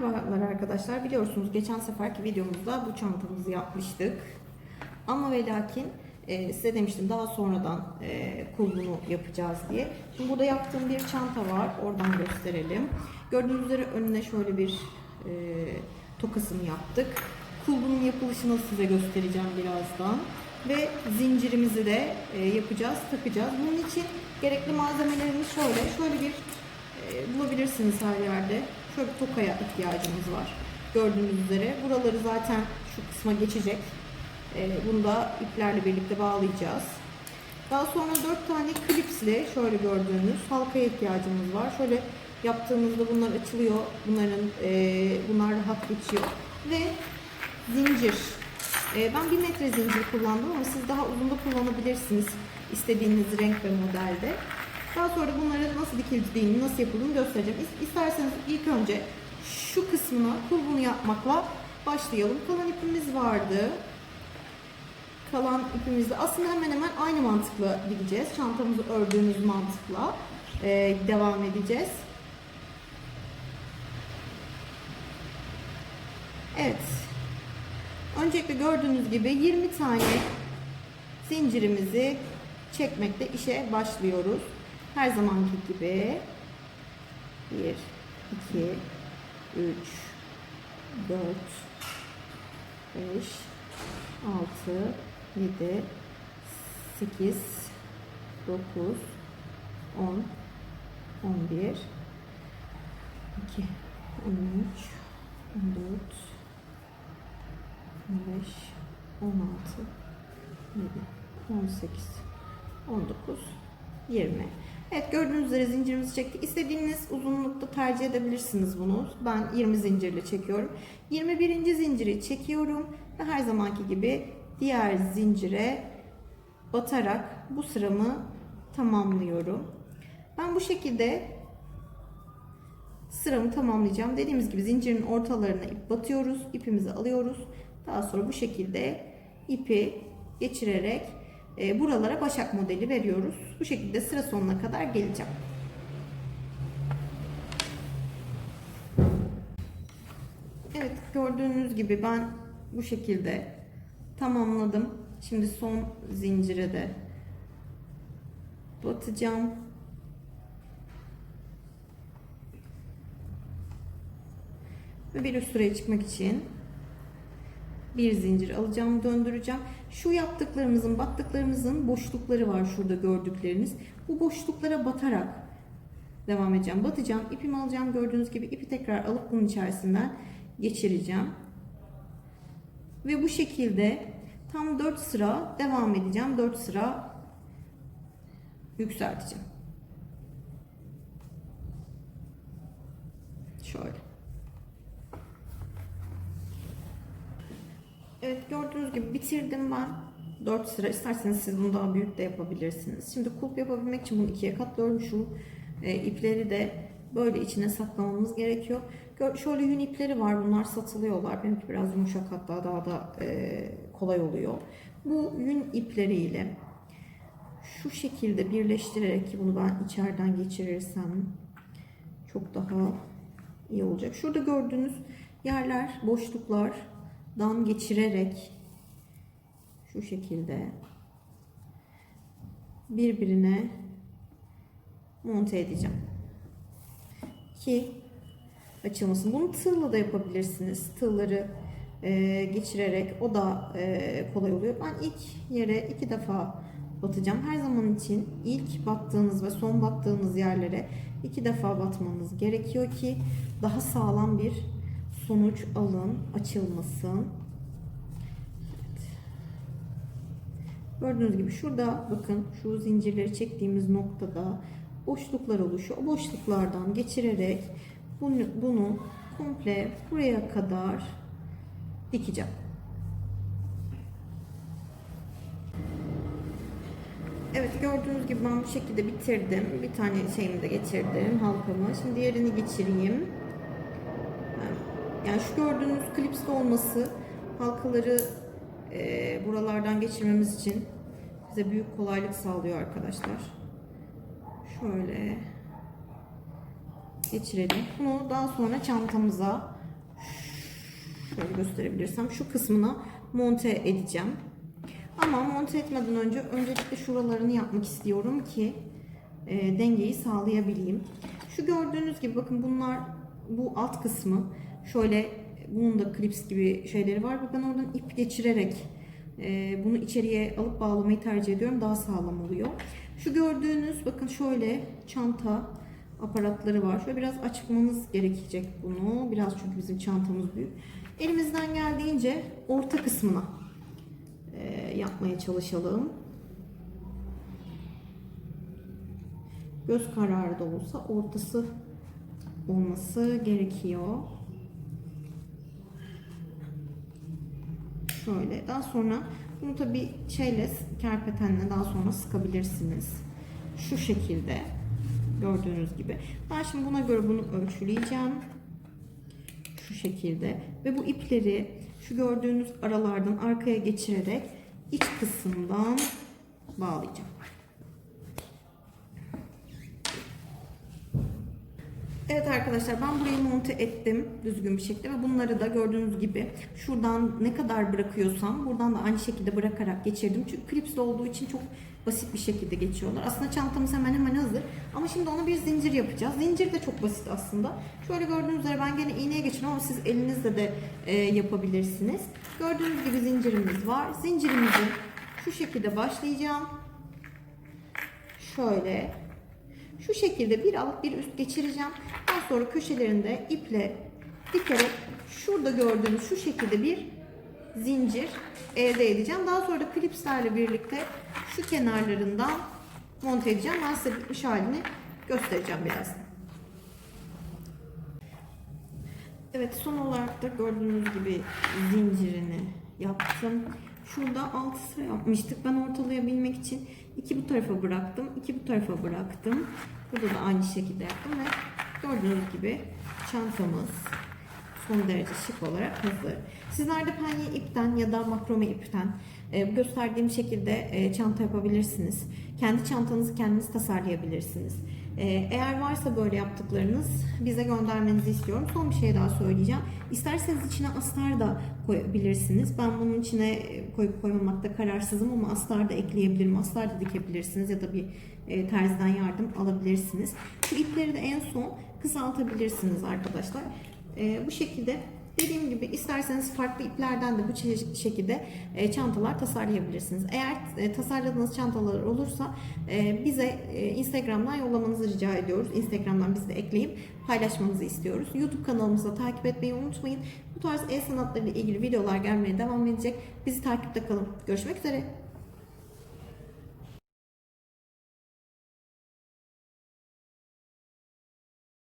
Merhabalar arkadaşlar. Biliyorsunuz geçen seferki videomuzda bu çantamızı yapmıştık. Ama ve lakin e, size demiştim daha sonradan e, kulbunu yapacağız diye. Şimdi burada yaptığım bir çanta var. Oradan gösterelim. Gördüğünüz üzere önüne şöyle bir e, tokasını yaptık. Kulbunun yapılışını size göstereceğim birazdan. Ve zincirimizi de e, yapacağız, takacağız. Bunun için gerekli malzemelerimiz şöyle. Şöyle bir e, bulabilirsiniz her yerde. Şöyle bir tokaya ihtiyacımız var. Gördüğünüz üzere. Buraları zaten şu kısma geçecek. E, bunu da iplerle birlikte bağlayacağız. Daha sonra 4 tane klipsli şöyle gördüğünüz halkaya ihtiyacımız var. Şöyle yaptığımızda bunlar açılıyor. Bunların e, bunlar rahat geçiyor. Ve zincir. E, ben 1 metre zincir kullandım ama siz daha uzun da kullanabilirsiniz. istediğiniz renk ve modelde. Daha sonra bunları nasıl dikildiğini, nasıl yapıldığını göstereceğim. İs- İsterseniz ilk önce şu kısmına kulbunu yapmakla başlayalım. Kalan ipimiz vardı. Kalan ipimizde aslında hemen hemen aynı mantıkla gideceğiz. Çantamızı ördüğümüz mantıkla e, devam edeceğiz. Evet. Öncelikle gördüğünüz gibi 20 tane zincirimizi çekmekte işe başlıyoruz. Her zamanki gibi. 1 2 3 4 5 6 7 8 9 10 11 2 13 14 15 16 7 18 19 20 Evet gördüğünüz üzere zincirimizi çektik. İstediğiniz uzunlukta tercih edebilirsiniz bunu. Ben 20 zincirle çekiyorum. 21. zinciri çekiyorum ve her zamanki gibi diğer zincire batarak bu sıramı tamamlıyorum. Ben bu şekilde sıramı tamamlayacağım. Dediğimiz gibi zincirin ortalarına ip batıyoruz. ipimizi alıyoruz. Daha sonra bu şekilde ipi geçirerek e, buralara başak modeli veriyoruz. Bu şekilde sıra sonuna kadar geleceğim. Evet gördüğünüz gibi ben bu şekilde tamamladım. Şimdi son zincire de batacağım. Ve bir üst sıraya çıkmak için bir zincir alacağım, döndüreceğim. Şu yaptıklarımızın, battıklarımızın boşlukları var şurada gördükleriniz. Bu boşluklara batarak devam edeceğim. Batacağım, ipimi alacağım. Gördüğünüz gibi ipi tekrar alıp bunun içerisinden geçireceğim. Ve bu şekilde tam 4 sıra devam edeceğim. 4 sıra yükselteceğim. Şöyle. Evet gördüğünüz gibi bitirdim ben. 4 sıra isterseniz siz bunu daha büyük de yapabilirsiniz. Şimdi kulp yapabilmek için bunu ikiye katlıyorum. Şu e, ipleri de böyle içine saklamamız gerekiyor. Gör, şöyle yün ipleri var. Bunlar satılıyorlar. Benimki biraz yumuşak hatta daha da e, kolay oluyor. Bu yün ipleriyle şu şekilde birleştirerek ki bunu ben içeriden geçirirsem çok daha iyi olacak. Şurada gördüğünüz yerler, boşluklardan geçirerek şu şekilde birbirine monte edeceğim. Ki açılmasın. Bunu tığla da yapabilirsiniz. Tığları e, geçirerek o da e, kolay oluyor. Ben ilk yere iki defa batacağım. Her zaman için ilk battığınız ve son battığınız yerlere iki defa batmanız gerekiyor ki daha sağlam bir sonuç alın, açılmasın. Evet. Gördüğünüz gibi şurada bakın şu zincirleri çektiğimiz noktada boşluklar oluşuyor. O boşluklardan geçirerek bunu, bunu komple buraya kadar dikeceğim. Evet gördüğünüz gibi ben bu şekilde bitirdim. Bir tane şeyimi de getirdim halkamı. Şimdi diğerini geçireyim. Yani şu gördüğünüz klipsli olması halkaları e, buralardan geçirmemiz için bize büyük kolaylık sağlıyor arkadaşlar. Şöyle geçirelim. Bunu daha sonra çantamıza şöyle gösterebilirsem şu kısmına monte edeceğim. Ama monte etmeden önce öncelikle şuralarını yapmak istiyorum ki e, dengeyi sağlayabileyim. Şu gördüğünüz gibi bakın bunlar bu alt kısmı şöyle bunun da klips gibi şeyleri var. Ben oradan ip geçirerek e, bunu içeriye alıp bağlamayı tercih ediyorum. Daha sağlam oluyor. Şu gördüğünüz bakın şöyle çanta aparatları var. Şöyle biraz açmamız gerekecek bunu. Biraz çünkü bizim çantamız büyük. Elimizden geldiğince orta kısmına e, yapmaya çalışalım. Göz kararı da olsa ortası olması gerekiyor. Şöyle daha sonra bunu tabi şeyle kerpetenle daha sonra sıkabilirsiniz. Şu şekilde gördüğünüz gibi. Ben şimdi buna göre bunu ölçüleyeceğim. Şu şekilde ve bu ipleri şu gördüğünüz aralardan arkaya geçirerek iç kısımdan bağlayacağım. Evet arkadaşlar ben burayı monte ettim düzgün bir şekilde ve bunları da gördüğünüz gibi şuradan ne kadar bırakıyorsam buradan da aynı şekilde bırakarak geçirdim. Çünkü klipsli olduğu için çok basit bir şekilde geçiyorlar. Aslında çantamız hemen hemen hazır. Ama şimdi ona bir zincir yapacağız. Zincir de çok basit aslında. Şöyle gördüğünüz üzere ben gene iğneye geçiyorum ama siz elinizle de e, yapabilirsiniz. Gördüğünüz gibi zincirimiz var. Zincirimizi şu şekilde başlayacağım. Şöyle şu şekilde bir alt bir üst geçireceğim. Daha sonra köşelerinde iple dikerek şurada gördüğünüz şu şekilde bir zincir elde edeceğim. Daha sonra da klipslerle birlikte şu kenarlarından monte edeceğim. Ben bitmiş halini göstereceğim birazdan. Evet son olarak da gördüğünüz gibi zincirini yaptım. Şurada 6 sıra yapmıştık. Ben ortalayabilmek için iki bu tarafa bıraktım. iki bu tarafa bıraktım. Burada da aynı şekilde yaptım ve gördüğünüz gibi çantamız son derece şık olarak hazır. Sizler de penye ipten ya da makrome ipten e, gösterdiğim şekilde e, çanta yapabilirsiniz. Kendi çantanızı kendiniz tasarlayabilirsiniz. E, eğer varsa böyle yaptıklarınız bize göndermenizi istiyorum. Son bir şey daha söyleyeceğim. İsterseniz içine astar da koyabilirsiniz. Ben bunun içine e, koyup koymamakta kararsızım ama astar da ekleyebilirim. Astar da dikebilirsiniz ya da bir e, terziden yardım alabilirsiniz. Şu ipleri de en son kısaltabilirsiniz arkadaşlar. E, bu şekilde Dediğim gibi isterseniz farklı iplerden de bu şekilde e, çantalar tasarlayabilirsiniz. Eğer e, tasarladığınız çantalar olursa e, bize Instagram'dan yollamanızı rica ediyoruz. Instagram'dan bizi de ekleyip paylaşmanızı istiyoruz. YouTube kanalımızda takip etmeyi unutmayın. Bu tarz el sanatları ile ilgili videolar gelmeye devam edecek. Bizi takipte kalın. Görüşmek üzere.